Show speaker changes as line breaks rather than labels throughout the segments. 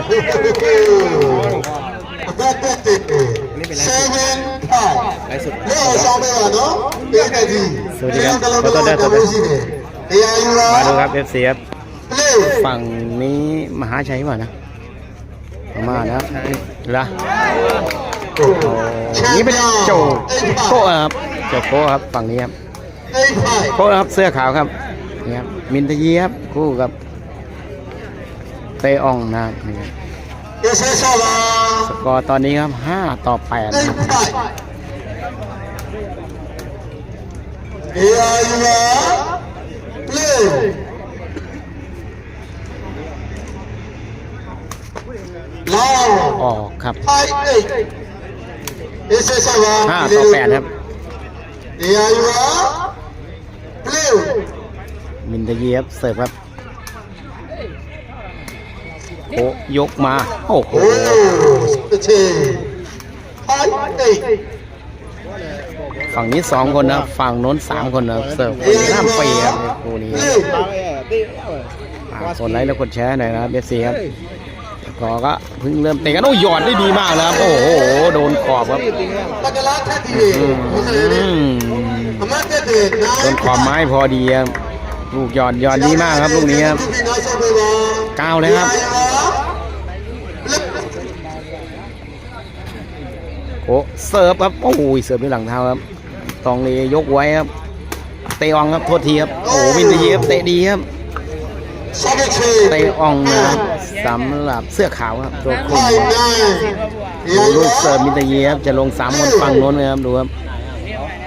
Seven times. Leo Samewa, no? Energy.
สวัสดีครับ
Leo
ขอต้อนรับ
ดีครับ Kamushine. Yeah,
มาดูครับเอฟซี
คบ
ฝั่งนี้มหาชัยมานะมานะครับละนี่เป็นโจโกครับโจโกครับฝั่งนี้ครับโค้ชครับเสื้อขาวครับนี่ครับมินทยีครับคู่กับ เต้อ่องนะครับนี่สกอร์ตอนนี้ครับ 5 ต่อ8นะครับออกครับ
ไอเซโห้า
ต่อแปดครับ
เอไอว่าปลื้
มินเดียบเสิร์ฟครับ โอ้ยกมา โอ้โห
โอ้สเตไฟเอ้ย
ฝั่งนี้สองคนนะ ฝั่งโน้นสามคนนะเสิร์ฟน้ำปีครับคู่นี้
เร็ว
อ่ากดไลค์แล้วกดแชร์หน่อยนะครับเอฟซีครับก็ก็เพิ่งเริ่มเตะกันโอ้หยอดได้ดีมากนะครับ โอ้โห โดนขอบครับ
ปากกาลาทัดดี
อืม
เลยอมาเด็ดๆนะ
โดนขอบไม้พอดีครับลูกหยอดหยอดดีมากครับลูกนี้ครับก้าวเลยครับ อ้เสิร์ฟครับโอ้ยเสิร์ฟด้วยหลังเท้าครับตองเลยยกไว้ครับเตะอองครับโทษทีครับโอ้โหวินดีครับเตะดีครับ
ซาเบเช
เตะอองนะครับสำหรับเสื้อขาวครับตัวคุ
ไฟ
ม
นาย
ดูลูกเสิร์ฟมินตยีครับจะลงสามคนฝั่งโน้นนะครับดูครับ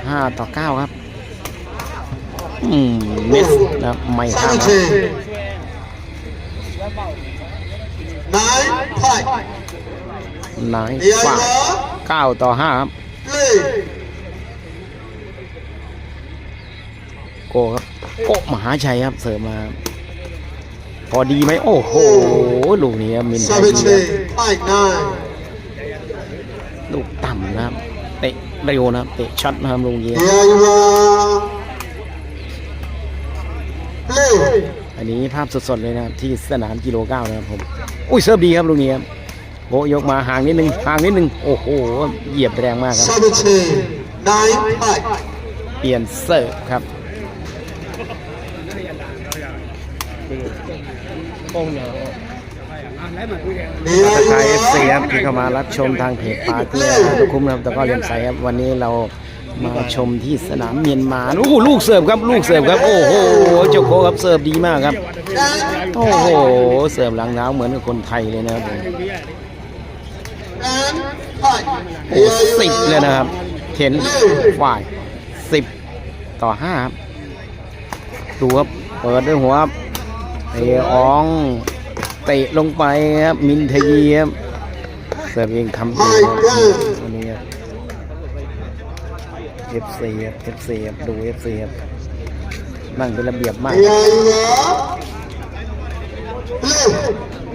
ห้าต่อเก้าครับอืมเมสนะครับไม่
ซา
ข้า
เบ
ม
เช
ครับ
นายไฟ
นาย
เดี๋ยว
ฝ่า
นะ
เก้าต่อห้าครับ
เล่
โกครับโกมหาชัยครับเสิร์ฟมา พอดีไหมโอ้โหลูกนี้ครับมิน
ซา
ต
เบ
ยี
เช
ครับ
ไฟนาย
ลูกต่ำนะครับเตะเร็วนะครับเตะช็อตนะครับลูกนี้
เดี๋ยวอยู่ว่าเล่
อันนี้ภาพสดๆเลยนะครับที่สนามกิโลเก้านะครับผม อุ้ยเสิร์ฟดีครับลูกนี้ครับ โบะยกมาห่างนิดนึงห่างนิดนึงโอ้โหเหยียบแรงมากครับ
ซาเบเชนายไฟ
เปลี่ยนเสิร์ฟครับ
เดี๋ยว
ทัก
อยู่
ทายเอฟซีค
ว่า
รับที่เข้ามารับชมทางเพจปาเกลือทุกคุ้มนะครับแต่ก็เรียมใสครับวันนี้เรามาชมที่สนามเมียนมาโอ้โหลูกเสิร์ฟครับลูกเสิร์ฟครับโอ้โหเจ้าโคครับเสิร์ฟดีมากครับ โอ้โหเสิร์ฟหลังเท้าเหมือนกับคนไทยเลยนะครับผม
and five
โอ้สิบเลยนะครับเข็นฝ่ายสิบต่อห้าครับดูครับ เปิดด้วยหัวครับเตะอองเตะลงไปครับ มินทยีครับเสิร์ฟเองทำเองครับวันนี้ครับ FC ครับ FC ครับดู FC ครับนั่งเป็นระเบียบมาก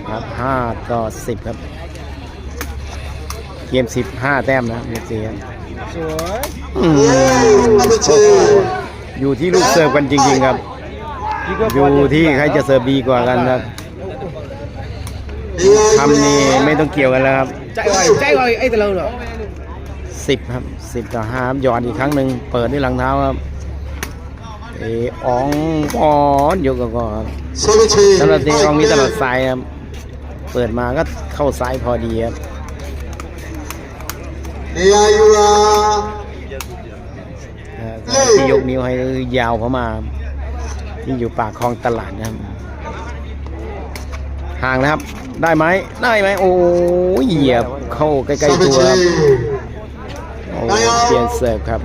ครับห้าต่อสิบครับ เกมสิบห้าแต้มนะ FC ครับอืม
ซาเบเช
อยู่ที่ลูกเสิร์ฟกันจริง ๆ ครับ อยู่ที่ใครจะเสิร์ฟดีกว่ากันครับ
เดี๋ยวอยู่
คำนี้ไม่ต้องเกี่ยวกันแล้วครับ
chạy rồi chạy rồi ấy từ lâu rồi
สิบครับสิบต่อห้าครับหยอดอีกครั้งหนึ่งเปิดด้วยหลังเท้าครับเออองปอนยกก็ก็ครับ
ซาเบเช
สำหรับเตะอองนี้ตลอดสายครับ เปิดมาก็เข้าซ้ายพอดีครับ
เดี๋ ยวอยู่ว่า
เอ่อที่ยกนิ้วให้คือยาวเข้ามา ที่อยู่ปากคลองตลาดนะครับ ห่างนะครับ ได้ไหมได้ไหมโอ้ยเหยียบเข้าใกล้
ซา
ๆ
เบ
ตัว
เช
ครับโอ้เปลี่ยนเสิร์ฟครับ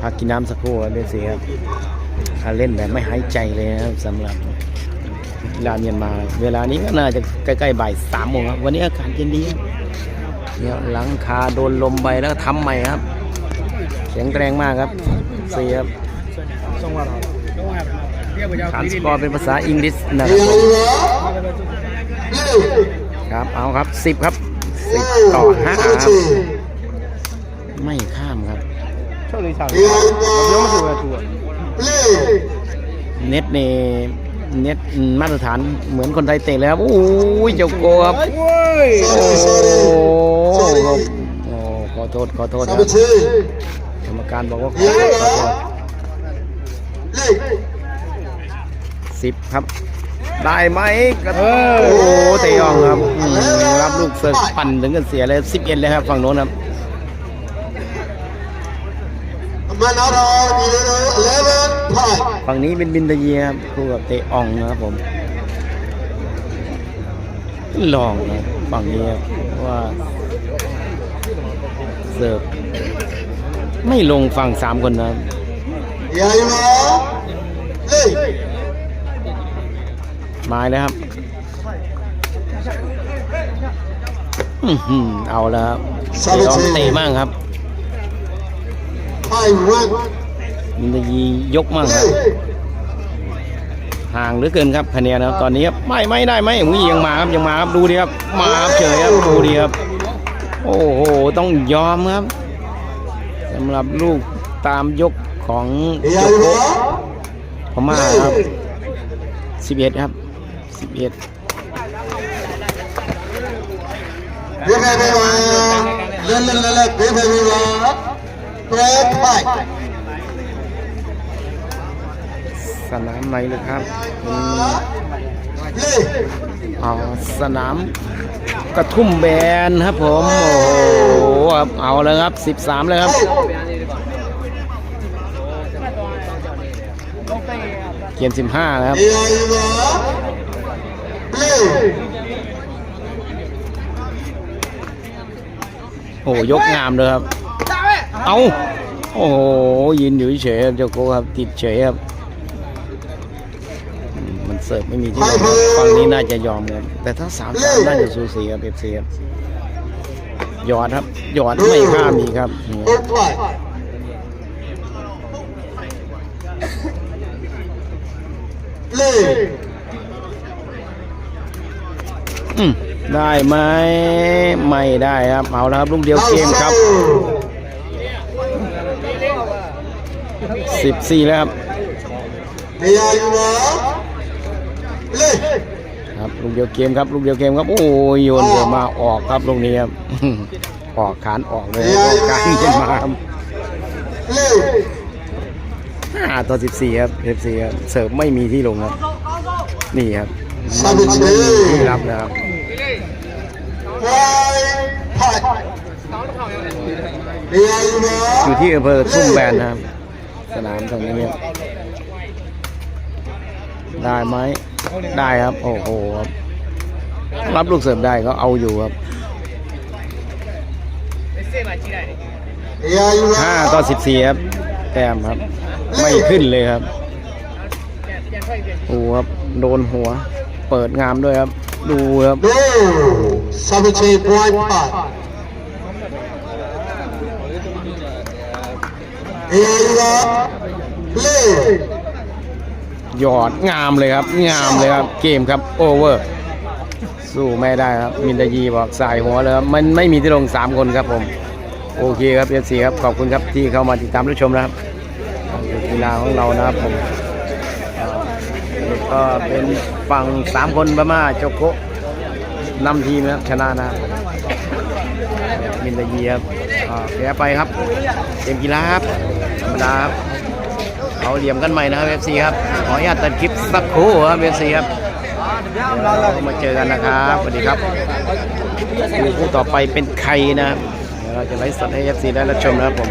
พักกินน้ำสักครู่ครับเดซีครับถ้าเล่นแบบไม่หายใจเลยนะครับสำหรับ กีฬาเมียนมา เวลานี้ก็น่าจะใกล้ๆบ่ายสามโมงครับ วันนี้อากาศเย็นดีครับเนี่ยหลังคาโดนลมไปแล้วก็ทำใหม่ครับเสียงแรงมากครับเสียครับ
xong rồi Tiếp vào
ขาน
nhau
ส
tí
กอร์เป็นภาษาอังกฤษนะค
เดี๋
รั
ย
บ
วอยู่ว่าเร็ว
ครับเอาครับสิบครับสิบต่อห้า
ซา
ค
เบ
รับ
เช
ไม่ข้ามครับ
Thôi đi sao
เดี๋ยวอยู่ว่า
Giống mà chùa chùa
เร็ว
เน็ตนี่ เน็ตมาตรฐานเหมือนคนไทยเตะเลยครับโอ้ยเจ้าโกครับ
โอ้ย
โอ้
sorry
ครับ
sorry
โอ้ขอโทษขอโทษค
สา
รับ
มเชื่อก
รรมการบอกว่าขอ
เย
โทษขอ
อะ
โทษ
เลข
สิบครับ ได้ไหมกระโอ้โหเตะอองครับอืมรับลูกเสิร์ฟปั่นถึงกันเสียเลยสิบเอ็ดเลยครับฝั่งโน้นครับ
มันเอาเราดีเลยเลเวนพาย
ฝั่งนี้เป็นบินตะเยียครับคู่กับเตะอองนะครับผมลองนะฝั่งนี้ครับว่าเสิร์ฟไม่ลงฝั่งสามคนนะครับ
ใหญ่มาเลข
ไม้แล้วครับอื้อหือเอาแล้วครับเตะอองเตมากครับ มินตะยียกมาก
เล
ครับ
ข
ห่างเหลือเกินครับคะแนนนะครับตอนนี้ครับไม่ไม่ได้ไหมอุ้ยยังมาครับยังมาครับดูดิครับมาครับเฉยครับดูดิครับ โอ้โหต้องยอมครับสำหรับลูกตามยกของ
ใหญ่
โจโก
มา
พม่าครับ11ครับ11
เรียกไปมาเล่นเล่นเล่นเล่นเรียกไปมา ตัวพาย
สนามไหนเลยครับอืม
เลข
อ๋อสนามกระทุ่มแบนครับผม โอ้โหครับเอาเลยครับ 13 เลยครับเกียน15แล้วครับ
ใหญ่มาเลข
โอ้โหยกงามเลยครับ เอาโอ้โหยืนอยู่เฉยๆครับเจ้าโกครับติดเฉยครับอืมมันเสิร์ฟไม่มีที่ลงครับฝั่งนี้น่าจะยอมครับแต่ถ้าสามสามน่าจะสูสีครับเอฟซีครับหยอดครับหยอดไม่ข้ามอีกครับนี่
โอ้พายเลข
อืมได้ไหมไม่ได้ครับเอาแล้วครับลูกเดียวเกมครับ สิบสี่แล้วครับ
ใหญ่มาเลข
ครับลูกเดียวเกมครับลูกเดียวเกมครับ โอ้ยโยนเดียวมาออกครับลูกนี้ครับออกขานออกเลยครับออกกลารเย็นมาครับ
เลข
ห้าต่อสิบสี่ครับสิบสี่ครับเสิร์ฟไม่มีที่ลงครับ นี่ครับ
สามเช
ที่รับนะครับ
พายพายใหญ่มา
อยู่ที่อำเภอทุ่งแบนนะครับ สนามตรงนี้ได้ไหมได้ครับ โอ้โหครับรับลูกเสริมได้ก็เอาอยู่ครับ
ห้า
ต่อสิบสี่ครับ แต้มครับ ไม่ขึ้นเลยครับโอ้ครับโดนหัว เปิดงามด้วยครับ ดูครับ
ดู 17.5 ยพายให
ยอดงามเลยครับ งามเลยครับ เกมครับ โอเวอร์ สู้ไม่ได้ครับ มินดายีบอกสายหัวเลยครับ มันไม่มีที่ลง3คนครับผม โอเคครับเอฟซีครับ ขอบคุณครับที่เข้ามาติดตามรับชมนะครับกีฬาของเรานะครับผมก็เป็นฝั่ง3คนประมาโจโกะนำทีมนะครับชนะนะมินดายีครับแพ้ไปครับเกมกีฬาครับ รมดาครับเอาเหลี่ยมกันใหม่นะครับ FC ครับขออนุญาตตัดคลิปสักครู่ครับ FC ครับเรามาเจอกันนะครับสวัสดีครับดูคู่ต่อไปเป็นใครนะครับเดี๋ยวเราจะไลฟ์สดให้ FC ได้รับชมนะครับผม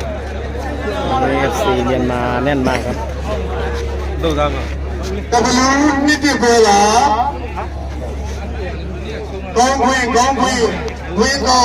วันนี้ FC เรียนมาแน่นมากครับ
กำลังนิติเวลากองคุยกองคุยวิ่งเอา